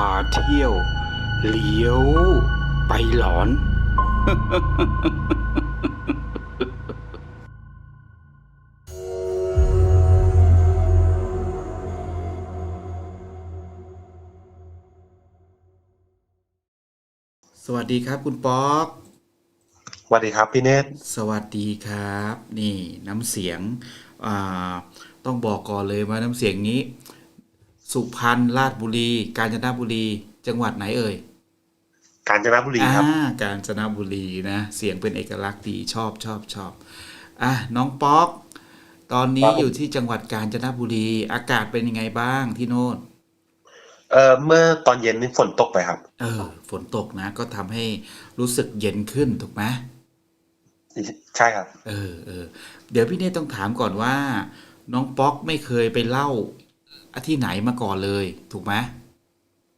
าเที่ยว เลี้ยว ไปหลอน สวัสดีครับคุณป๊อก สวัสดีครับพี่เนตรสวัสดีครับ นี่น้ำเสียง อ่า ต้องบอกก่อนเลยว่าน้ำเสียงนี้ สุพรรณราชบุรี กาญจนบุรี จังหวัดไหนเอ่ยกาญจนบุรีครับอ่ากาญจนบุรีนะเสียงเป็นเอกลักษณ์ดีชอบชอบชอบอะน้องป๊อก ตอนนี้ครับผมอยู่ที่จังหวัดกาญจนบุรี อากาศเป็นยังไงบ้างที่โน่นเอ่อเมื่อตอนเย็นนี่ฝนตกไปครับ เออ ฝนตกนะ ก็ทำให้รู้สึกเย็นขึ้นถูกไหมใช่ครับ เออเออเดี๋ยวพี่เนตต้องถามก่อนว่า น้องป๊อกไม่เคยไปเล่า ที่ไหนมาก่อนเลย ถูกไหม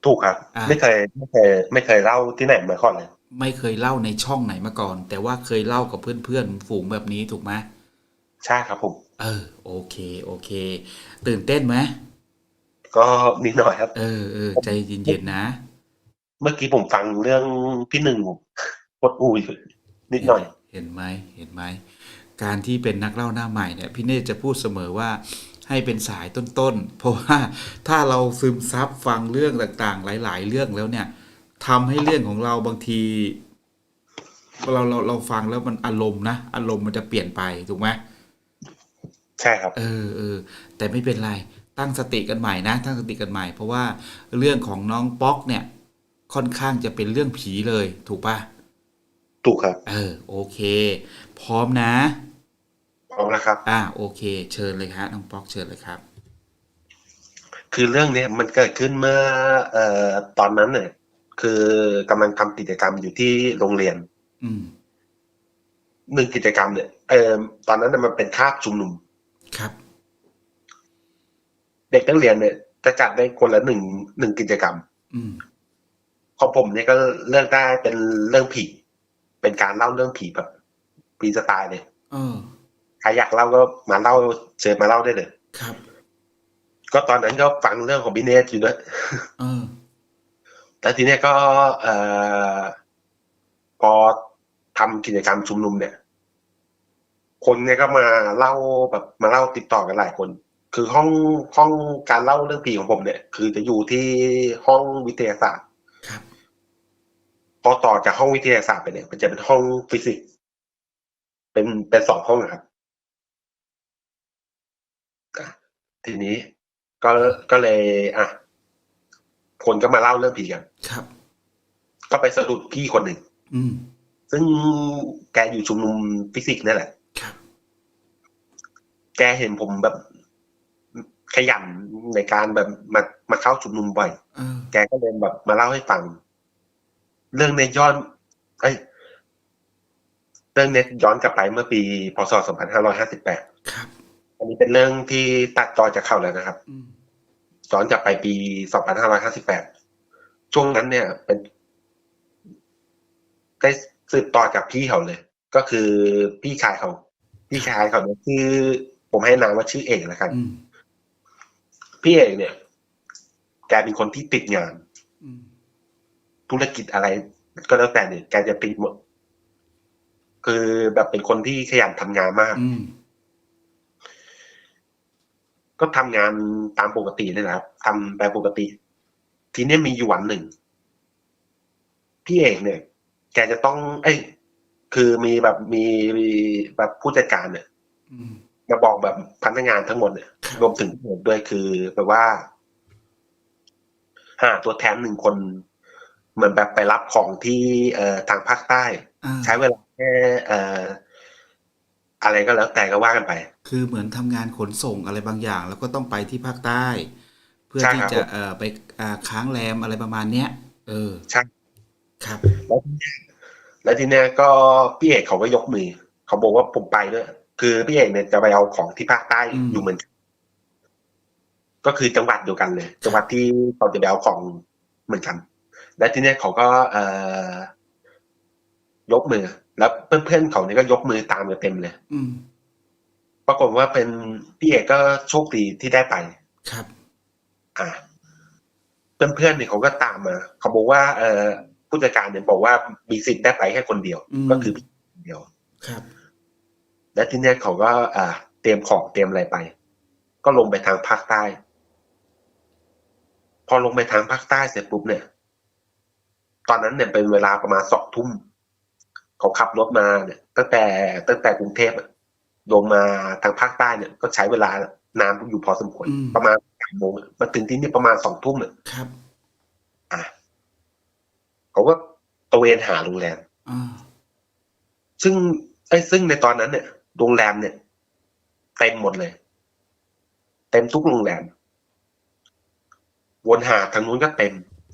ถูกครับอะไม่เคยไม่เคยไม่เคยเล่าที่ไหนมาก่อนเลย ไม่เคยเล่าในช่องไหนมาก่อน แต่ว่าเคยเล่ากับเพื่อนๆฝูงแบบนี้ถูกไหมใช่ครับผมเออ โอเคโอเค ตื่นเต้นไหมก็นิดหน่อยครับ เออเออใจเย็นๆนะ เมื่อกี้ผมฟังเรื่องพี่หนึ่งปวดอูอยู่นิดหน่อย เห็นไหมเห็นไหมการที่เป็นนักเล่าหน้าใหม่เนี่ย พี่เนตจะพูดเสมอว่า ให้เป็นสายต้นๆ เพราะว่าถ้าเราซึมซับฟังเรื่องต่างๆ หลาย ๆ เรื่องแล้วเนี่ยทำให้เรื่องของเราบางทีเราเราเราฟังแล้วมันอารมณ์นะอารมณ์มันจะเปลี่ยนไปถูกไหมใช่ครับ เออเออแต่ไม่เป็นไรตั้งสติกันใหม่นะตั้งสติกันใหม่ เพราะว่าเรื่องของน้องป๊อกเนี่ย ค่อนข้างจะเป็นเรื่องผีเลย ถูกปะถูกครับ เออ โอเค พร้อมนะ พร้อมแล้วครับ อ่าโอเค เชิญเลยครับน้องป๊อกเชิญเลยครับ คือเรื่องเนี้ยมันเกิดขึ้นเมื่อเอ่อตอนนั้นเนี่ยคือกำลังทำกิจกรรมอยู่ที่โรงเรียนอืมหนึ่งกิจกรรมเนี่ยเอ่อตอนนั้นน่ะมันเป็นคาบชุมนุม ครับ เด็กนักเรียนเนี่ยจะจัดได้คนละหนึ่งหนึ่งกิจกรรม อืมของผมเนี่ยก็เลือกได้เป็นเรื่องผี เป็นการเล่าเรื่องผีแบบผีสไตล์เลย เออ ใครอยากเล่าก็มาเล่าเชิญมาเล่าได้เลยครับ ก็ตอนนั้นก็ฟังเรื่องของบิเนสอยู่ด้วยเออแต่ทีเนี้ยก็เอ่อพอทำกิจกรรมชุมนุมเนี่ย คนเนี่ยก็มาเล่าแบบมาเล่าติดต่อกันหลายคน คือห้องห้องการเล่าเรื่องผีของผมเนี่ย คือจะอยู่ที่ห้องวิทยาศาสตร์ครับพอต่อจากห้องวิทยาศาสตร์ไปเนี่ย มันจะเป็นห้องฟิสิกส์ เป็นเป็นสองห้องนะครับอะ ทีนี้ก็ก็เลย อะ คนก็มาเล่าเรื่องผีกันครับ ก็ไปสะดุดพี่คนหนึ่งอืมซึ่งแกอยู่ชุมนุมฟิสิกส์นั่นแหละครับแกเห็นผมแบบขยันในการแบบมามาเข้าชุมนุมบ่อยเออแกก็เลยแบบมาเล่าให้ฟัง เรื่องเนี้ยย้อนเอ้ยเรื่องเนี้ยย้อนกลับไปเมื่อปี พศ 2558 ครับ อันนี้เป็นเรื่องที่ตัดต่อจากเขาแล้วนะครับอืมย้อนกลับไปปี 2558 ช่วงนั้นเนี่ย เป็น ได้สืบต่อจากพี่เขาเลย ก็คือพี่ชายเขา พี่ชายเขาเนี่ยชื่อผมให้นามว่าชื่อเอกแล้วกัน อืมพี่เอกเนี่ย แกเป็นคนที่ติดงาน อืมธุรกิจอะไรก็แล้วแต่เนี่ยแกจะติดหมด คือแบบเป็นคนที่ขยันทำงานมาก อืม ก็ทำงานตามปกตินี่แหละครับทำแบบปกติ ทีเนี้ยมีอยู่วันหนึ่ง พี่เอกเนี่ย แกจะต้อง เอ้ยคือมีแบบมีมีแบบผู้จัดการเนี่ยอืมมาบอกแบบพนักงานทั้งหมดเนี่ยครับรวมถึงผมด้วยคือแบบว่าหาตัวแทนหนึ่งคน เหมือนแบบไปรับของที่เอ่อทางภาคใต้อ่าใช้เวลาแค่เอ่อ อะไรก็แล้วแต่ก็ว่ากันไป คือเหมือนทำงานขนส่งอะไรบางอย่าง แล้วก็ต้องไปที่ภาคใต้ เพื่อใช่ที่ครับ จะเอ่อไปอ่าค้างแรมอะไรประมาณเนี้ย เออ ใช่ครับแล้วทีเนี้ยแล้วทีเนี้ยก็พี่เอกเขาก็ยกมือ เขาบอกว่าผมไปด้วยคือพี่เอกเนี่ยจะไปเอาของที่ภาคใต้อืม อยู่เหมือนกันก็คือจังหวัดเดียวกันเลย จังหวัดที่เขาจะไปเอาของเหมือนกัน และทีเนี้ยเขาก็เอ่อยกมือ แล้วเพื่อนๆเขาเนี่ยก็ยกมือตามกันเต็มเลย อืมปรากฏว่าเป็นพี่เอกก็โชคดีที่ได้ไป ครับ อะเพื่อนๆเนี่ยเขาก็ตามมา เขาบอกว่า เออผู้จัดการเนี่ยบอกว่ามีสิทธิ์ได้ไปแค่คนเดียวอืมก็คือพี่คนเดียว ครับ และทีเนี้ยเขาก็อ่า เตรียมของเตรียมอะไรไป ก็ลงไปทางภาคใต้ พอลงไปทางภาคใต้เสร็จปุ๊บเนี่ย ตอนนั้นเนี่ยเป็นเวลาประมาณสองทุ่ม เขาขับรถมาเนี่ย ตั้งแต่ตั้งแต่กรุงเทพอะลงมาทางภาคใต้เนี่ย ก็ใช้เวลานานอยู่พอสมควรอืมประมาณสามโมงอะมาถึงที่นี่ประมาณสองทุ่มเนี่ยครับอะเขาก็ตระเวนหาโรงแรมอ่าซึ่งไอ้ยซึ่งในตอนนั้นเนี่ยโรงแรมเนี่ยเต็มหมดเลย เต็มทุกโรงแรมวนหาทางนู้นก็เต็ม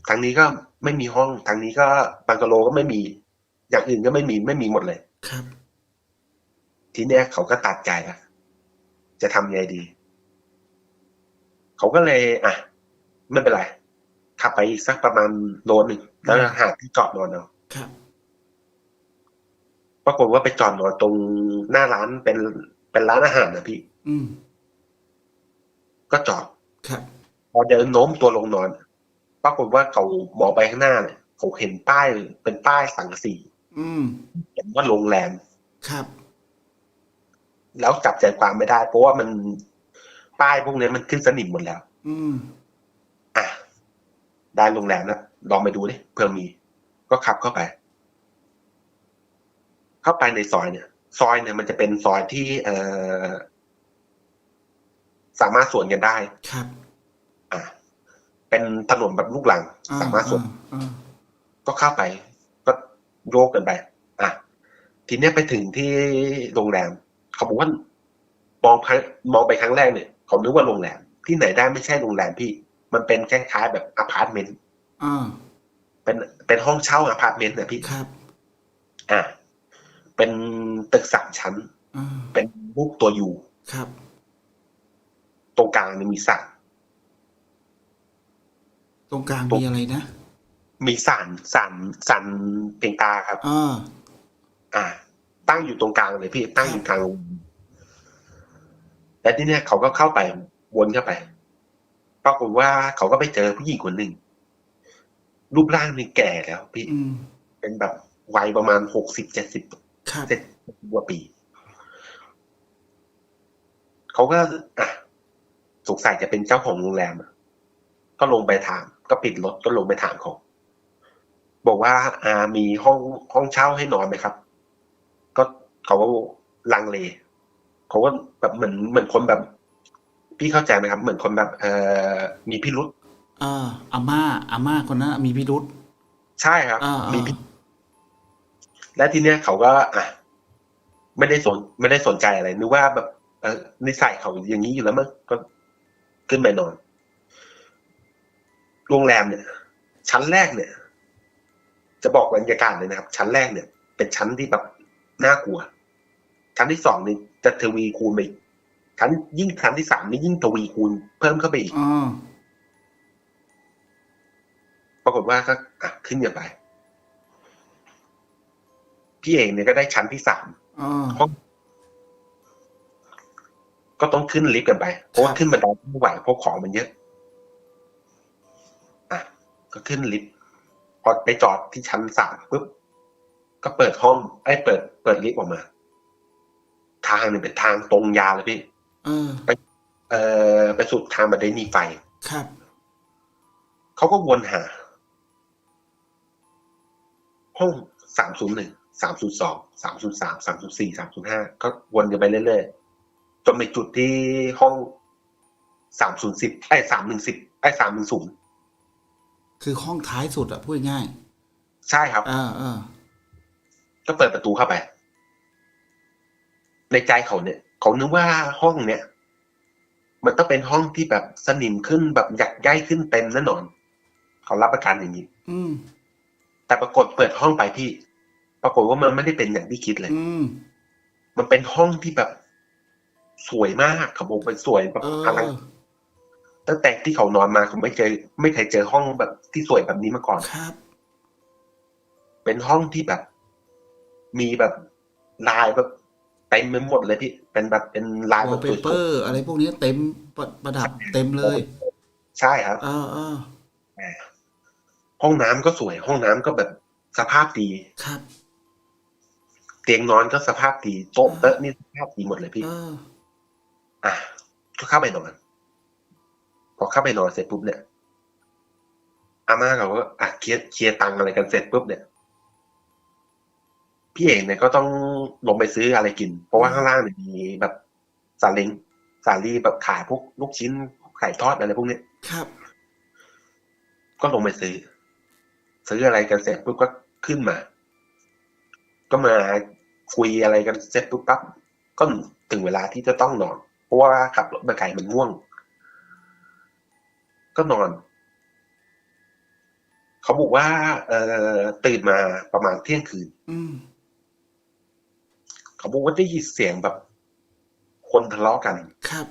ทางนี้ก็ไม่มีห้องทางนี้ก็บังกะโลก็ไม่มี อย่างอื่นก็ไม่มีไม่มีหมดเลย ครับ ทีเนี้ยเขาก็ตัดใจละจะทำไงดี เขาก็เลย อะ ไม่เป็นไรขับไปอีกสักประมาณโลนึงแล้วหาที่จอดนอนเอาครับปรากฏว่าไปจอดนอนตรงหน้าร้านเป็นเป็นร้านอาหารนะพี่ อืม ก็จอดครับพอเดินโน้มตัวลงนอน ปรากฏว่าเขามองไปข้างหน้าเนี่ยเขาเห็นป้ายเป็นป้ายสังกะสี อืมเห็นว่าโรงแรมครับ แล้วจับใจความไม่ได้ เพราะว่ามันป้ายพวกนี้มันขึ้นสนิมหมดแล้ว อืมอะได้โรงแรมแล้วลองไปดูดิเผื่อมี ก็ขับเข้าไป เข้าไปในซอยเนี่ย ซอยเนี่ยมันจะเป็นซอยที่ เอ่อสามารถสวนกันได้ ครับ อะเป็นถนนแบบลูกหลังอ่สามารถสวนอ่าก็เข้าไปก็ โยกกันไป อะ ทีเนี้ยไปถึงที่โรงแรม เขาบอกว่ามองครั้งมองไปครั้งแรกเนี่ยเขานึกว่าโรงแรม ที่ไหนได้ไม่ใช่โรงแรมพี่ มันเป็นคล้ายๆแบบอพาร์ตเมนต์อ่าเป็นเป็นห้องเช่าอพาร์ตเมนต์นะพี่ครับ อะเป็นตึกสามชั้นอ่าเป็นรูปตัวยูครับ ตรงกลางเนี่ยมีสระตรงกลางตรงมีอะไรนะ มีสานสานสานเพียงตาครับอ่าอ่า ตั้งอยู่ตรงกลางเลยพี่ตั้งอยู่กลางโรงแรมและที่เนี้ยเขาก็เข้าไปวนเข้าไปปรากฏว่าเขาก็ไปเจอผู้หญิงคนหนึ่งรูปร่างนี่แก่แล้วพี่อืมเป็นแบบวัยประมาณหกสิบเจ็ดสิบครับเจ็ดกว่าปี เขาก็อะสงสัยจะเป็นเจ้าของโรงแรมอะก็ลงไปถาม ก็ปิดรถก็ลงไปถามเขา บอกว่าอ่ามีห้องห้องเช่าให้นอนไหมครับ ก็เขาก็ลังเลเขาก็แบบเหมือนเหมือนคนแบบ พี่เข้าใจไหมครับ เหมือนคนแบบ เอ่อมีพิรุษอ่าอาม่าอาม่าคนนั้นมีพิรุษใช่ครับอ่ามีอ่าพิรุธและทีเนี้ยเขาก็อะไม่ได้สนไม่ได้สนใจอะไรนึกว่าแบบเออนิสัยเขาอย่างนี้อยู่แล้วมั้งก็ขึ้นไปนอน โรงแรมเนี่ย ชั้นแรกเนี่ย จะบอกบรรยากาศเลยนะครับ ชั้นแรกเนี่ย เป็นชั้นที่แบบน่ากลัว ชั้นที่สองนี่จะทวีคูณไปอีกชั้นยิ่งชั้นที่สามนี่ยิ่งทวีคูณเพิ่มเข้าไปอีกอ่าปรากฏว่าก็อะขึ้นกันไป พี่เองเนี่ยก็ได้ชั้นที่สามอ่าห้องก็ต้องขึ้นลิฟต์กันไป เพราะว่าครับขึ้นบันไดไม่ไหวเพราะของมันเยอะ อะ ก็ขึ้นลิฟต์ พอไปจอดที่ชั้นสามปุ๊บก็เปิดห้องไอ้ยเปิด เปิดลิฟต์ออกมา ทางเนี่ยเป็นทางตรงยาวเลยพี่เออเอ่อไปสุดทางบันไดหนีไฟครับเขาก็วนหา ห้องสามศูนย์หนึ่งสามศูนย์สองสามศูนย์สามสามศูนย์สี่สามศูนย์ห้าก็วนกันไปเรื่อยๆจนไปจุดที่ห้องสามศูนย์สิบไอ้สามหนึ่งสิบไอ้สามหนึ่งศูนย์ คือห้องท้ายสุดอะพูดง่ายใช่ครับ อ่าอ่าก็เปิดประตูเข้าไป ในใจเขาเนี่ย เขานึกว่าห้องเนี่ย มันต้องเป็นห้องที่แบบสนิมขึ้นแบบหยักย้ายขึ้นเต็มแน่นอน เขารับประกันอย่างนี้ อืม แต่ปรากฏเปิดห้องไปพี่ ปรากฏว่ามันไม่ได้เป็นอย่างที่คิดเลย อืม มันเป็นห้องที่แบบ สวยมากเขาบอกเป็นสวยแบบเอออลัง ตั้งแต่ที่เขานอนมาเขาไม่เจอไม่เคยเจอห้องแบบที่สวยแบบนี้มาก่อนครับ เป็นห้องที่แบบ มีแบบลายแบบเต็มไปหมดเลยพี่ เป็นแบบเป็นลายวอแบลบเปสวยเปอร์อะไรพวกนี้เต็มประประดับเต็มเลยๆใช่ครับอ่าอ่าห้องน้ำก็สวย ห้องน้ำก็แบบสภาพดีครับ เตียงนอนก็สภาพดีโต๊ะเต๊ะนี่สภาพดีหมดเลยพี่เอออะก็เข้าไปนอนพ อเข้าไปนอนเสร็จปุ๊บเนี่ยอาม่าเขาก็อะเคลียร์เคลียร์ตังค์อะไรกันเสร็จปุ๊บเนี่ย พี่เอกเนี่ยก็ต้องลงไปซื้ออะไรกิน เพราะว่าข้างล่างเนี่ยมีแบบซาเล้งซาลีแบบขายพวกลูกชิ้นไก่ทอดอะไรพวกเนี้ยครับ ก็ลงไปซื้อ ซื้ออะไรกันเสร็จปุ๊บก็ขึ้นมา ก็มาคุยอะไรกันเสร็จปุ๊บปั๊บก็ถึงเวลาที่จะต้องนอน เพราะว่าขับรถมาไกลมันง่วง ก็นอน เขาบอกว่า เออตื่นมาประมาณเที่ยงคืนอืมเขาบอกว่าได้ยินเสียงแบบ คนทะเลาะกันครับ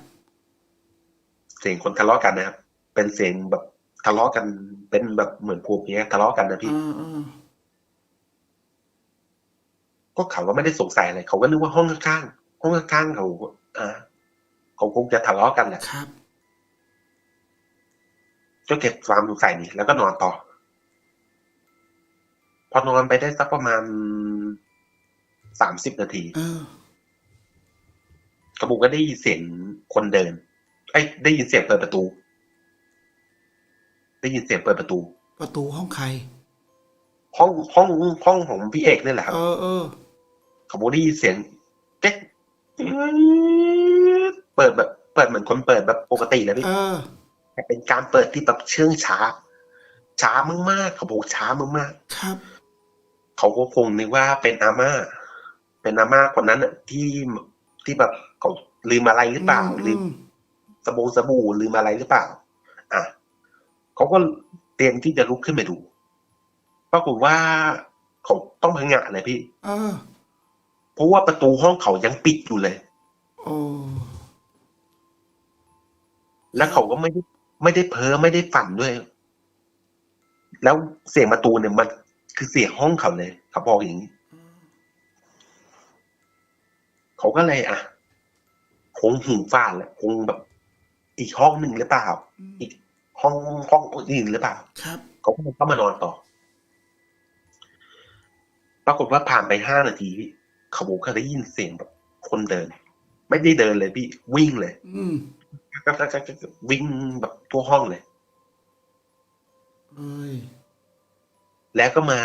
เสียงคนทะเลาะกันนะครับเป็นเสียงแบบทะเลาะกัน เป็นแบบเหมือนผัวเมียทะเลาะกันนะเอพี่อเออก็เขาก็ไม่ได้สงสัยอะไรเขาก็นึกว่าห้องข้างๆห้องข้างๆเขาอ่าเขาคงจะทะเลาะกันแหละครับ ก็เก็บความสงสัยนี่แล้วก็นอนต่อ พอนอนไปได้สักประมาณสามสิบนาทีเออกระบุกก็ได้ยินเสียงคนเดิน ไอ้ยได้ยินเสียงเปิดประตู ได้ยินเสียงเปิดประตู ประตูห้องใคร ห้องห้องห้องของพี่เอกนี่แหละครับเออเออเขาบอกได้ยินเสียงเก๊กเปิดแบบ เปิดเหมือนคนเปิดแบบปกติเลยพี่เออ แต่เป็นการเปิดที่แบบเชื่องช้า ช้ามากๆเขาบอกช้ามากครับๆเขาก็คงนึกว่าเป็นอาม่า เป็นอาม่าคนนั้นน่ะที่ที่แบบเขาลืมอะไรหรือเปล่าลืมอืมสบงสบู่ลืมอะไรหรือเปล่า อะเขาก็เตรียมที่จะลุกขึ้นไปดูปรากฏว่าเขาต้องพังงะเลยพี่เออเพราะว่าประตูห้องเขายังปิดอยู่เลยโอ้แล้วเขาก็ไม่ได้ ไม่ได้เพ้อไม่ได้ฝันด้วย แล้วเสียงประตูเนี่ยมันคือเสียงห้องเขาเลยเขาบอกอย่างนี้เขาก็เลยอะคงหูฟ้าแหละคงแบบ อีกห้องหนึ่งหรือเปล่าอืมอีกห้องห้องอื่นหรือเปล่า ครับเขาก็เข้ามานอนต่อ ปรากฏว่าผ่านไปห้านาทีพี่เขาบอกเขาได้ยินเสียงแบบ คนเดิน ไม่ได้เดินเลยพี่วิ่งเลย อืมวิ่งแบบทั่วห้องเลย เอ้ย แล้วก็มา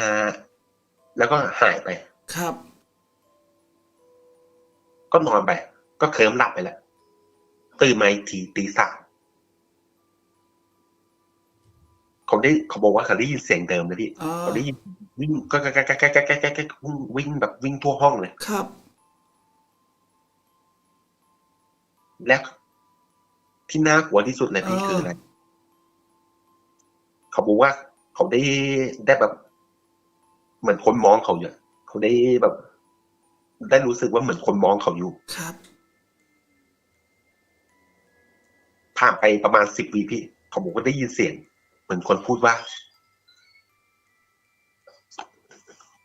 แล้วก็หายไป ครับ ก็นอนไป ก็เคลิ้มหลับไปแหละตื่นมาอีกทีตีสามเขาได้เขาบอกว่าเขาได้ยินเสียงเดิมนะพี่เออเขาได้ยินวิ่งก็ก็ก็ก็ก็ก็ก็ก็วิ่งแบบวิ่งทั่วห้องเลย ครับ และ ที่น่ากลัวที่สุดเลยพี่เออคืออะไรเขาบอกว่าเขาได้ได้แบบ เหมือนคนมองเขาอยู่เขาได้แบบ ได้รู้สึกว่าเหมือนคนมองเขาอยู่ ครับผ่านไปประมาณสิบวิพี่เขาบอกว่าได้ยินเสียง เหมือนคนพูดว่า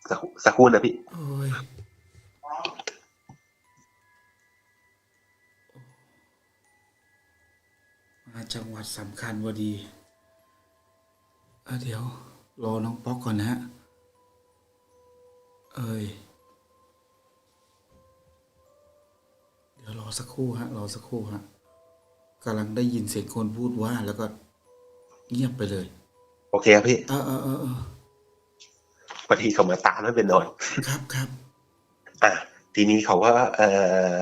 สักครู่สักครู่นะพี่ จังหวัดสำคัญพอดีเอ่อเดี๋ยว รอน้องป๊อกก่อนนะฮะ เอ้ย เดี๋ยวรอสักครู่ฮะ รอสักครู่ฮะกำลังได้ยินเสียงคนพูดว่าแล้วก็เงียบไปเลย โอเคครับพี่เออเออเออเออพอดีเขามาตามแล้วเป็นนอนครับครับอะทีนี้เขาก็เอ่อ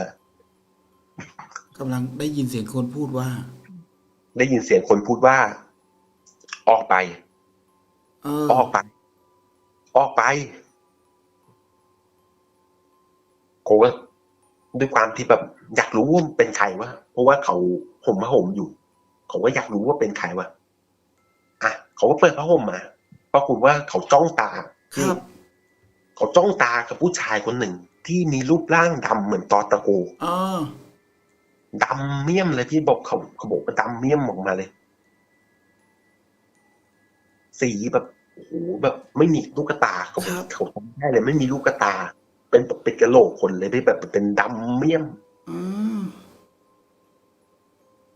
กำลังได้ยินเสียงคนพูดว่า ได้ยินเสียงคนพูดว่า ออกไปเออออกไป ออกไปโคก็ด้วยความที่แบบอยากรู้ว่าเป็นใครวะเพราะว่าเขาห่มผ้าห่มอยู่เขาก็อยากรู้ว่าเป็นใครวะอะเขาก็เปิดผ้าห่มมาปรากฏว่าเขาจ้องตาครับเขาจ้องตากับผู้ชายคนหนึ่ง ที่มีรูปร่างดำเหมือนตอตะโกเออ ดำเมี่ยมเลยพี่บอกเขาเขาบอกว่าดำเมี่ยมออกมาเลย สีแบบโอ้โหแบบไม่มีลูกตาเขาบอกเขาทำได้เลย ไม่มีลูกตา เป็นแบบเป็นกระโหลกคนเลยไม่แบบเป็นดำเมี่ยมอืม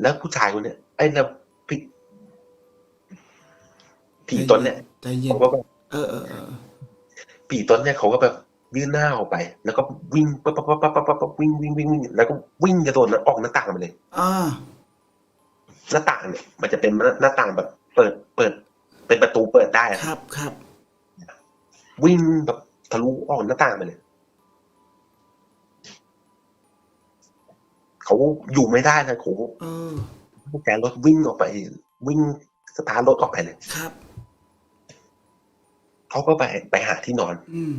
แล้วผู้ชายคนเนี้ยไอ้แล้วพี่ผีตนเนี่ยใจเย็นเขาก็แบบเออเออเออผีตนเนี่ยเขาก็แบบ ยื่นหน้าออกไป แล้วก็วิ่งปั๊บปั๊บปั๊บปั๊บปั๊บปั๊บวิ่งวิ่งวิ่งวิ่งแล้วก็วิ่งกระโดดออกหน้าต่างไปเลยอ่าหน้าต่างเนี่ย มันจะเป็นหน้าต่างแบบ เปิดเปิด เป็นประตูเปิดได้อะครับครับ วิ่งแบบทะลุออกหน้าต่างไปเลยเขาอยู่ไม่ได้เลยเขาเออแกรถวิ่งออกไป วิ่งสตาร์ทรถออกไปเลยครับเขาก็ไปไปหาที่นอน อืม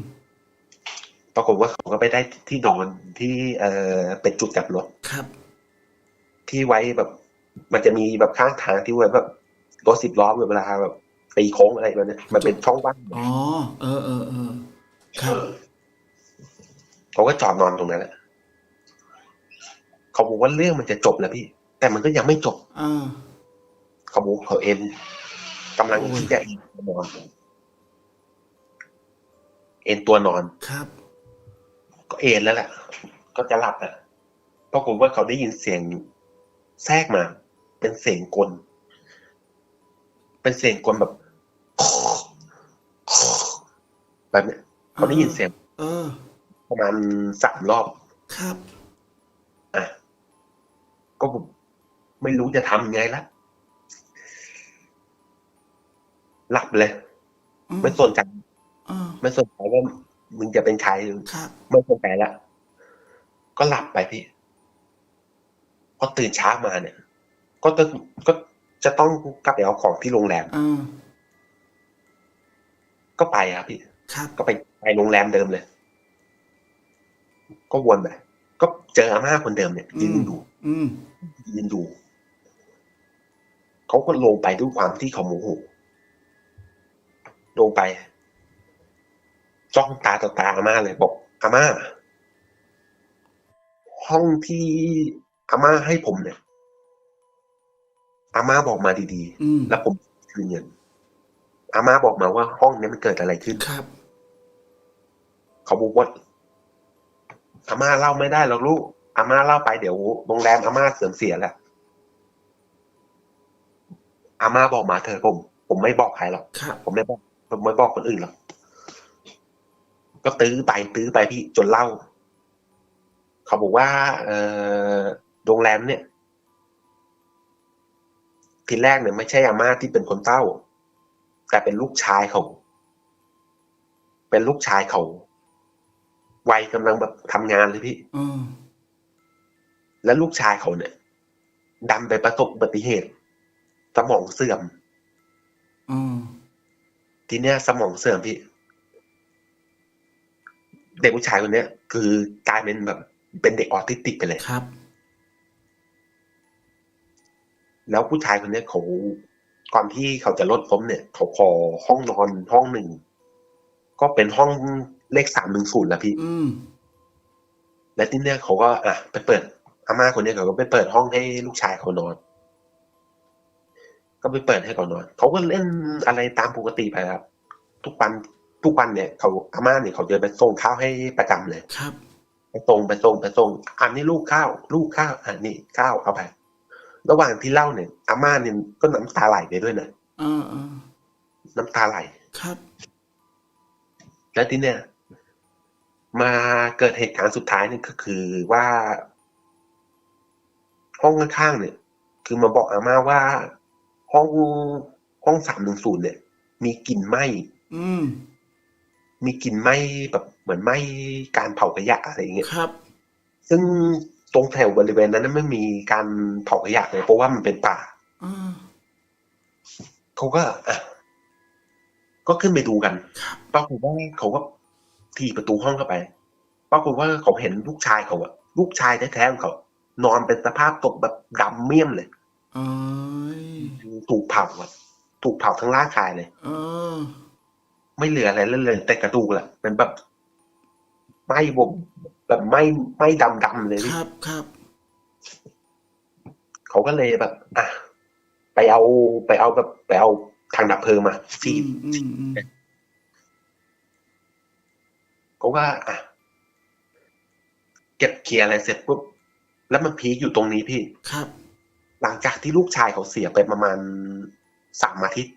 ปรากฏว่าเขาก็ไปได้ที่นอนที่เออเป็นจุดกลับรถครับ ที่ไว้แบบ มันจะมีแบบข้างทางที่ไว้แบบรถสิบล้อเวลาแบบตีโค้งอะไรแบบเนี้ยมันเป็นช่องว่างอ๋อเออเออเออครับเขาก็จอดนอนตรงนั้นแหละเขาบอกว่าเรื่องมันจะจบแล้วพี่ แต่มันก็ยังไม่จบอ่าเขาบอกเขาเอ็นกำลังโอ้ยที่จะเอ็นตัวนอน เอ็นตัวนอนครับ ก็เอ็นแล้วแหละก็จะหลับอะปรากฏว่าเขาได้ยินเสียงแทรกมา เป็นเสียงกล เป็นเสียงกลแบบแบบเนี้ยเขาได้ยินเสียงเออประมาณสามรอบ ครับ อะ ก็ผมไม่รู้จะทำไงละ หลับเลยอืมไม่สนใจอ่าไม่สนใจว่า มึงจะเป็นใครครับไม่สนใจละก็หลับไปพี่พอตื่นเช้ามาเนี่ย ก็ต้องก็จะต้องกลับไปเอาของที่โรงแรมอ่าก็ไปครับพี่ครับก็ไปไปโรงแรมเดิมเลย ก็วนไปก็เจออาม่าคนเดิมเนี่ยยืนอยู่อืมยืนอยู่เขาก็ลงไปด้วยความที่เขาโมโหลงไป จ้องตาต่อตาอาม่าเลยบอกอาม่า ห้องที่อาม่าให้ผมเนี่ยอาม่าบอกมาดีอืมๆแล้วผมคืนเงินอาม่าบอกมาว่าห้องเนี้ยมันเกิดอะไรขึ้นครับ เขาบอกว่าอาม่าเล่าไม่ได้หรอกลูกอาม่าเล่าไปเดี๋ยวโรงแรมอาม่าเสื่อมเสียแหละอาม่าบอกมาเธอะผม ผมไม่บอกใครหรอกครับผมไม่บอกผมไม่บอกคนอื่นหรอก ก็ตื้อไปตื้อไปพี่จนเล่า เขาบอกว่า เออโรงแรมเนี่ย ทีแรกเนี่ยไม่ใช่อาม่าที่เป็นคนเต้า แต่เป็นลูกชายเขาเป็นลูกชายเขาวัยกำลังแบบทำงานเลยพี่อืมแล้วลูกชายเขาเนี่ยดันไปประสบอุบัติเหตุ สมองเสื่อม อืมทีเนี้ยสมองเสื่อมพี่ เด็กผู้ชายคนเนี้ย คือกลายเป็นแบบ เป็นเด็กออทิสติกไปเลยครับ แล้วผู้ชายคนเนี้ยเขาก่อนที่เขาจะลดล้มเนี่ย เขาขอห้องนอนห้องหนึ่ง ก็เป็นห้องเลขสามหนึ่งศูนย์แล้วพี่อืมและที่เนี้ยเขาก็ อะ ไปเปิดอาม่าคนเนี้ยเขาก็ไปเปิดห้องให้ลูกชายเขานอน ก็ไปเปิดให้เขานอน เขาก็เล่นอะไรตามปกติไปครับ ทุกวัน ทุกวันเนี่ยเขาอาม่าเนี่ยเขาจะไปส่งข้าวให้ประจำเลยครับ ไปส่งไปส่งไปส่งอันนี้ลูกข้าว ลูกข้าวอันนี้ข้าวเอาไประหว่างที่เล่าเนี่ยอาม่าเนี่ยก็น้ำตาไหลไปด้วยนะอ่าอ่าน้ำตาไหลครับ แล้วที่เนี่ย มาเกิดเหตุการณ์สุดท้ายนี่ก็คือว่า ห้องข้างๆเนี่ย คือมาบอกอาม่าว่า ห้องห้องสามหนึ่งศูนย์เนี่ย มีกลิ่นไหม้อืม มีกลิ่นไหม้แบบเหมือนไหม้การเผาขยะอะไรอย่างเงี้ยครับ ซึ่งตรงแถวบริเวณนั้นนะไม่มีการเผาขยะเลยเพราะว่ามันเป็นป่าอ่าเขาก็อะก็ขึ้นไปดูกันครับปรากฏว่าเขาก็ที่ประตูห้องเข้าไปปรากฏว่าเขาเห็นลูกชายเขาอะลูกชายแท้ๆของเขา นอนเป็นสภาพตกแบบดำเมี่ยมเลยเอ้ยถูกเผาอะถูกเผาทั้งร่างกายเลยเออ ไม่เหลืออะไรเลยเลยแต่กระดูกแหละเป็นแบบไหม้บวมแบบไหม้ไหม้ดำๆเลยคพี่รับครับเขาก็เลยแบบ อะไปเอาไปเอาแบบไปเอาทางดับเพลิงมาฉีอืดมอืมอืมเขาว่า อะ เก็บเคลียร์อะไรเสร็จปุ๊บแล้วมันพีคอยู่ตรงนี้พี่ ครับ หลังจากที่ลูกชายเขาเสียไปประมาณสามอาทิตย์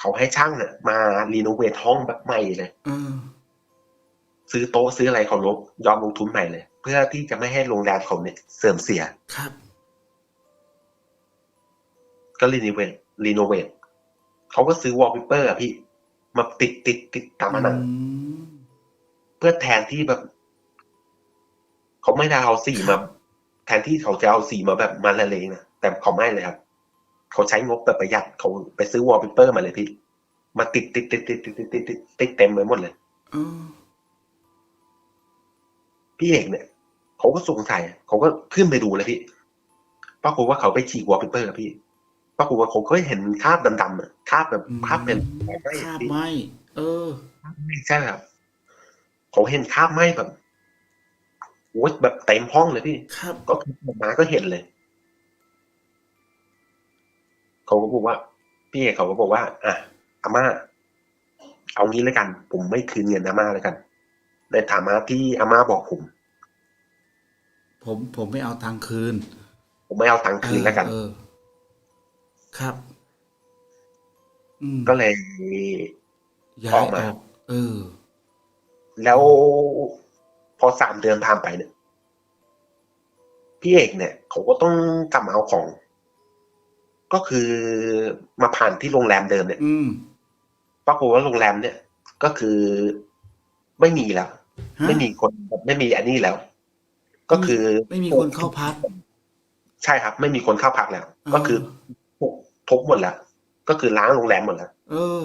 เขาให้ช่างเนี่ยมารีโนเวทห้องแบบใหม่เลยเออซื้อโต๊ะซื้ออะไรเขาลบยอมลงทุนใหม่เลย เพื่อที่จะไม่ให้โรงแรมเขาเนี่ยเสื่อมเสียครับ ก็รีโนเวทรีโนเวทเขาก็ซื้อวอลเปเปอร์อะพี่มาติดติดติดตามผนังอืมเพื่อแทนที่แบบ เขาไม่ได้เอาสีครัมาบแทนที่เขาจะเอาสีมาแบบมาละเลงนะแต่เขาไม่เลยครับ เขาใช้งบแบบประหยัดเขาไปซื้อวอลเปเปอร์มาเลยพี่ มาติดติดติดติดติดติดติดติดติดเต็มไปหมดเลยเออพี่เอกเนี่ยเขาก็สงสัยเขาก็ขึ้นไปดูเลยพี่ปรากฏว่าเขาไปฉีกวอลเปเปอร์อะพี่ปรากฏว่าเขาก็เห็นคราบดำๆอะคราบแบบอืมคราบเป็นไฟไหม้คราบพี่ไหมเออใช่ครับเขาเห็นคราบไหม้แบบโอ้ยแบบเต็มห้องเลยพี่ครับก็คือออกมาก็เห็นเลย เขาก็บอกว่า พี่เอกเขาก็บอกว่า อะอาม่า เอางี้แล้วกัน ผมไม่คืนเงินอาม่าแล้วกัน ในฐานะที่อาม่าบอกผม ผมผมไม่เอาตังค์คืน ผมไม่เอาตังค์คืนแล้วกันเออครับอืมก็เลยย้าอยอกอมาอกเออ แล้วพอสามเดือนผ่านไปเนี่ย พี่เอกเนี่ย เขาก็ต้องกลับมาเอาของ ก็คือมาผ่านที่โรงแรมเดิมเนี่ย อืมปรากฏว่าโรงแรมเนี่ย ก็คือไม่มีแล้ว ฮะไม่มีคนไม่มีอันนี้แล้ว ก็คือไม่มีคนเข้าพักใช่ครับ ไม่มีคนเข้าพักแล้ว ก็คือถูกทุบหมดแล้ว ก็คือล้างโรงแรมหมดแล้ว เออ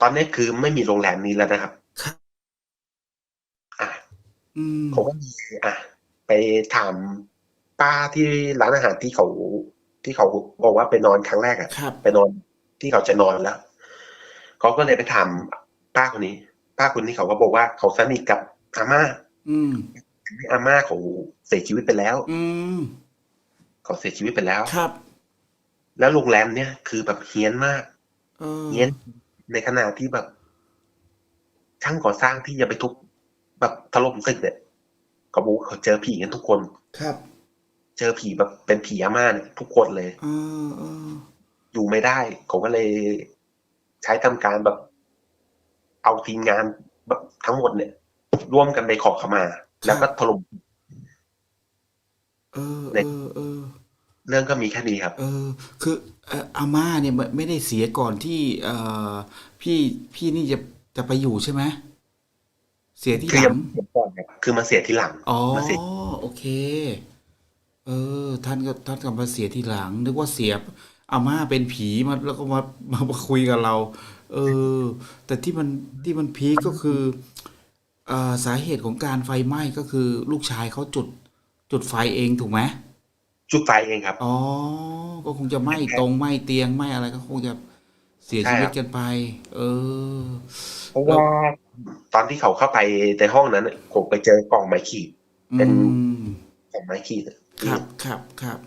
ตอนนี้คือไม่มีโรงแรมนี้แล้วนะครับ ครับ อะ อืมผมก็มีอะ ไปถามป้าที่ร้านอาหารที่เขา ที่เขาบอกว่าไปนอนครั้งแรกอะครับไปนอนที่เขาจะนอนแล้วเขาก็เลยไปถามป้าคนนี้ ป้าคนนี้เขาก็บอกว่าเขาสนิทกับอาม่าอืมอาม่าเขาเสียชีวิตไปแล้ว อืมเขาเสียชีวิตไปแล้วครับ แล้วโรงแรมเนี่ยคือแบบเฮี้ยนมากเออเฮี้ยนในขณะที่แบบ ช่างก่อสร้างที่จะไปทุบแบบถล่มตึกเนี่ยเขาบอกว่าเขาเจอผีกันทุกคนครับ เจอผีแบบเป็นผีอาม่าเนี่ยทุกคนเลยเออเอออยู่ไม่ได้เขาก็เลยใช้ทำการแบบ เอาทีมงานแบบทั้งหมดเนี่ย ร่วมกันไปขอขมา แล้วก็ถล่มเออในเออเออเรื่องก็มีแค่นี้ครับ เออ คือเอ่ออาม่าเนี่ยไม่ไม่ได้เสียก่อนที่ เอ่อพี่พี่นี่จะจะไปอยู่ใช่ไหมเสียที่คือหยัลังงไม่เสียก่อนครับคือมาเสียทีหลังอ๋อมาเสียโอเค เออ ท่านก็ท่านก็มาเสียทีหลัง นึกว่าเสียอาม่าเป็นผีมาแล้วก็มามามาคุยกับเรา เออ แต่ที่มันที่มันพีคก็คือเอ่อสาเหตุของการไฟไหม้ก็คือลูกชายเขาจุดจุดไฟเองถูกไหมจุดไฟเองครับ อ๋อ ก็คงจะไหม้ตรงไหม้เตียงไหม้อะไรก็คงจะเสียใช่ชีวิตครับกันไป เออ เพราะว่าตอนที่เขาเข้าไปในห้องนั้นน่ะผมไปเจอกล่องไม้ขีดเป็นอืม กล่องไม้ขีดอะ ครับครับครับ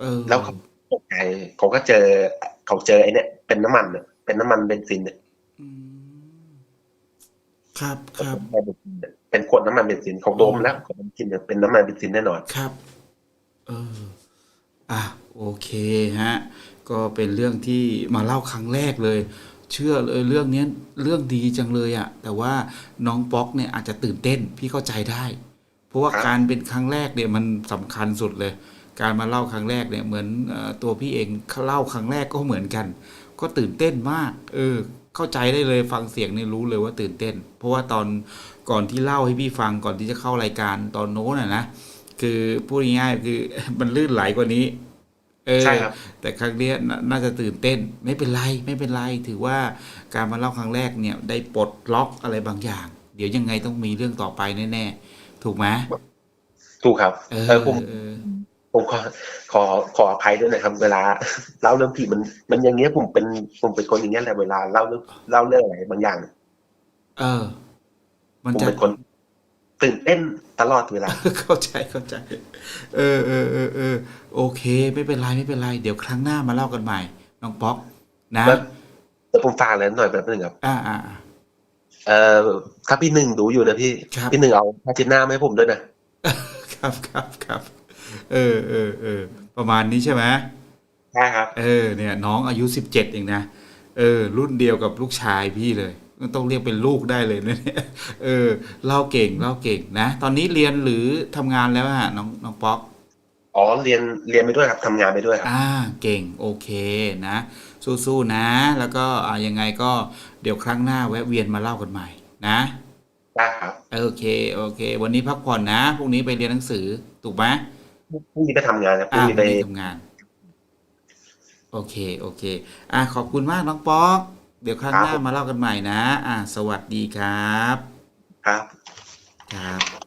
เออแล้วเขาตกใจเขาก็เจอเขาเจอไอ้เนี่ยเป็นน้ำมันน่ะเป็นน้ำมันเบนซินน่ะอืมครับครับเป็นขวดน้ำมันเบนซินเขาดมแล้วขวดน้ำมันเบนซินเนี่ยเป็นน้ำมันเบนซินแน่นอน ครับ เออ อะโอเคฮะ ก็เป็นเรื่องที่มาเล่าครั้งแรกเลย เชื่อเลยเรื่องเนี้ยเรื่องดีจังเลยอะแต่ว่าน้องป๊อกเนี่ยอาจจะตื่นเต้นพี่เข้าใจได้ เพราะว่าครับการเป็นครั้งแรกเนี่ยมันสำคัญสุดเลย การมาเล่าครั้งแรกเนี่ยเหมือนเอ่อตัวพี่เองเล่าครั้งแรกก็เหมือนกัน ก็ตื่นเต้นมาก เออ เข้าใจได้เลยฟังเสียงเนี่ยรู้เลยว่าตื่นเต้น เพราะว่าตอนก่อนที่เล่าให้พี่ฟังก่อนที่จะเข้ารายการตอนโน้นอะนะคือพูดง่ายๆคือมันลื่นไหลกว่านี้ เออใช่ครับแต่ครั้งเนี้ยน่าน่าจะตื่นเต้น ไม่เป็นไรไม่เป็นไร ถือว่าการมาเล่าครั้งแรกเนี่ยได้ปลดล็อกอะไรบางอย่าง เดี๋ยวยังไงต้องมีเรื่องต่อไปแน่ๆ ถูกไหมถูกครับเออเออผมเออผมขอขอขออภัยด้วยนะครับ เวลาเล่าเรื่องผีมัน มันอย่างเงี้ยผมเป็นผมเป็นคนอย่างเงี้ยแหละเวลาเล่าเรื่องเล่าเรื่องอะไรบางอย่าง เออ มันผมจะเป็นคนตื่นเต้นตลอดเวลา เข้าใจเข้าใจ เออเออเออเออโอเค ไม่เป็นไรไม่เป็นไร เดี๋ยวครั้งหน้ามาเล่ากันใหม่ น้องป๊อก นะแล้วแต่ผมฝากเลยหน่อยแบบนึงครับ อ่าอ่าอ่าเอ่อ ถ้าพี่หนึ่งดูอยู่นะพี่ ครับ พี่หนึ่งเอาผ้าเช็ดหน้ามาให้ผมด้วยนะ ครับครับครับเออเออเออประมาณนี้ใช่ไหมใช่ครับ เออเนี่ยน้องอายุสิบเจ็ดเองนะเออ รุ่นเดียวกับลูกชายพี่เลย ต้องเรียกเป็นลูกได้เลยนะเนี่ยเออเล่าเก่งเล่าเก่งนะ ตอนนี้เรียนหรือทำงานแล้วฮะน้องน้องป๊อก อ๋อ เรียน เรียนไปด้วยครับ ทำงานไปด้วยครับ อ่าเก่งโอเคนะ สู้ๆนะ แล้วก็อ่ายังไงก็เดี๋ยวครั้งหน้าแวะเวียนมาเล่ากันใหม่ นะได้ครับโอเคโอเค วันนี้พักผ่อนนะพรุ่งนี้ไปเรียนหนังสือถูกไหมพรุ่งนี้ไปทำงานครับพรุ่อ่างนี้พไปรุ่งนี้ทำงาน โอเคโอเค อ่าขอบคุณมากน้องป๊อก เดี๋ยวครั้งหน้ามาเล่ากันใหม่นะ อ่าสวัสดีครับครับ ครับ